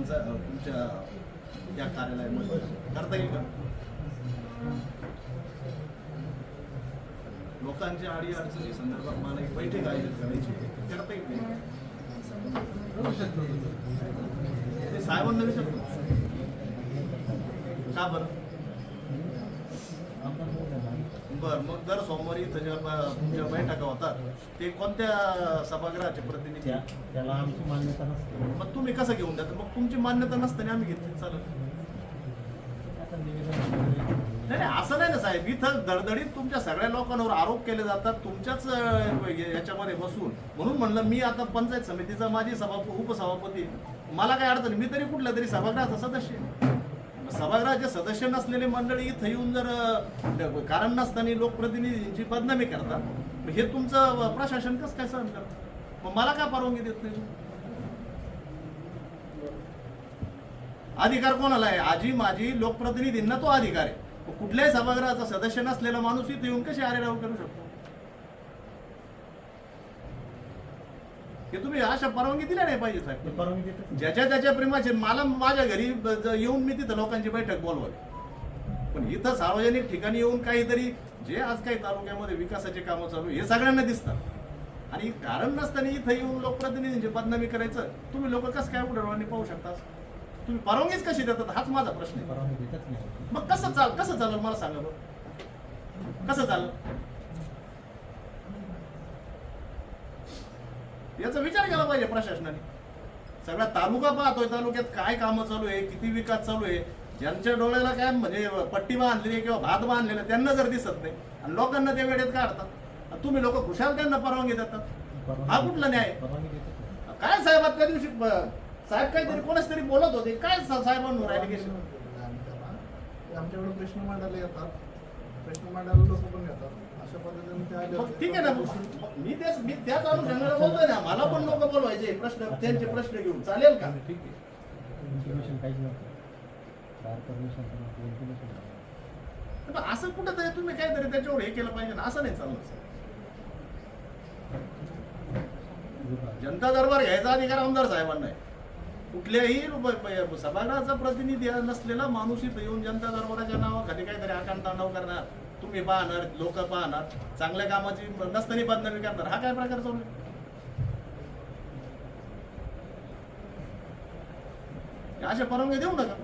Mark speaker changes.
Speaker 1: पंचायत तुमच्या या कार्यालयामध्ये करता येईल का? लोकांच्या आडी अडचणी संदर्भात मला एक बैठक आयोजित करायची करता येईल नाही. ते साहेबांना विचारतो. का बरं? बर मग दर सोमवारी तुमच्या बैठका होतात ते कोणत्या सभागृहाचे प्रतिनिधी
Speaker 2: त्या त्याला आमची मान्यता नसते.
Speaker 1: मग तुम्ही कसं घेऊन जाता? मग तुमची मान्यता नसताना आम्ही घेतली चालत
Speaker 2: आता निवेदन वगैरे
Speaker 1: नाही. नाही, असं नाही ना साहेब. इथं दडदडीत तुमच्या सगळ्या लोकांवर आरोप केले जातात तुमच्याच अं, याच्यामध्ये बसून. म्हणून म्हणलं मी आता पंचायत समितीचा माझी सभाप उपसभापती मला काय अडचण? नाही. मी तरी कुठल्या तरी सभागृहाचा सदस्य आहे. सभागृहाचे सदस्य नसलेले मंडळी इथं येऊन जर कारण नसताना लोकप्रतिनिधींची बदनामी करतात हे तुमचं प्रशासन कसं काय सहन करतं? मग मला काय परवानगी देत नाही? अधिकार कोणाला आहे? आजी माझी लोकप्रतिनिधींना तो अधिकार आहे. मग कुठल्याही सभागृहाचा सदस्य नसलेला माणूस इथे येऊन कशी आरेराव करू शकतो? हे तुम्ही अशा परवानगी दिल्या नाही पाहिजे साहेब.
Speaker 2: परवानगी.
Speaker 1: ज्याच्या त्याच्या प्रेमाचे मला माझ्या घरी ब- ज- येऊन मी तिथं लोकांची बैठक बोलवावी पण इथं सार्वजनिक ठिकाणी येऊन काहीतरी जे आज काही तालुक्यामध्ये विकासाचे कामं चालू आहे, हे सगळ्यांना दिसतात आणि कारण नसताना इथं येऊन लोकप्रतिनिधींची बदनामी करायचं तुम्ही लोक कसं काय उडरवानी पाहू शकता? तुम्ही परवानगीच कशी देतात? हाच माझा प्रश्न आहे.
Speaker 2: परवानगी देतच नाही?
Speaker 1: मग कसं चाल कसं चालेल? मला सांगा बरं. कसं चालेल? याचा विचार केला पाहिजे प्रशासनाने. सगळा तालुका पाहतोय तालुक्यात काय कामं चालू आहे किती विकास चालू आहे ज्यांच्या डोळ्याला काय म्हणजे पट्टी बांधलेली आहे किंवा भात बांधलेला त्यांना जर दिसत नाही आणि लोकांना ते वेळेत काढतात. तुम्ही लोक खुशाल त्यांना परवानगी देतात. हा कुठला न्याय? काय साहेब त्या दिवशी साहेब काहीतरी कोणाच तरी बोलत होते. काय साहेबांवर ऍलिगेशन
Speaker 3: आमच्याकडे प्रश्न मांडायला येतात. प्रश्न मांडायला लोक पण येतात. अशा
Speaker 1: ठीक आहे ना मी तेच मी त्याच अनुषंगाने बोलतोय ना मला पण लोक बोलवायचे प्रश्न त्यांचे प्रश्न घेऊन. चालेल का?
Speaker 2: काहीच नव्हतं.
Speaker 1: असं कुठं तरी तुम्ही काहीतरी त्याच्यावर हे केलं पाहिजे ना असं नाही चाललं सर. जनता दरबार घ्यायचा अधिकार आमदार साहेबांना आहे. कुठल्याही सभागृहाचा प्रतिनिधी नसलेला माणूस इथं येऊन जनता दरबाराच्या नावाखाली काहीतरी आकांड तांडव करणार. तुम्ही पाहणार लोक पाहणार चांगल्या कामाची नसताना बदनामी करणार. हा काय प्रकार चालू अशा परवानगी देऊ नका.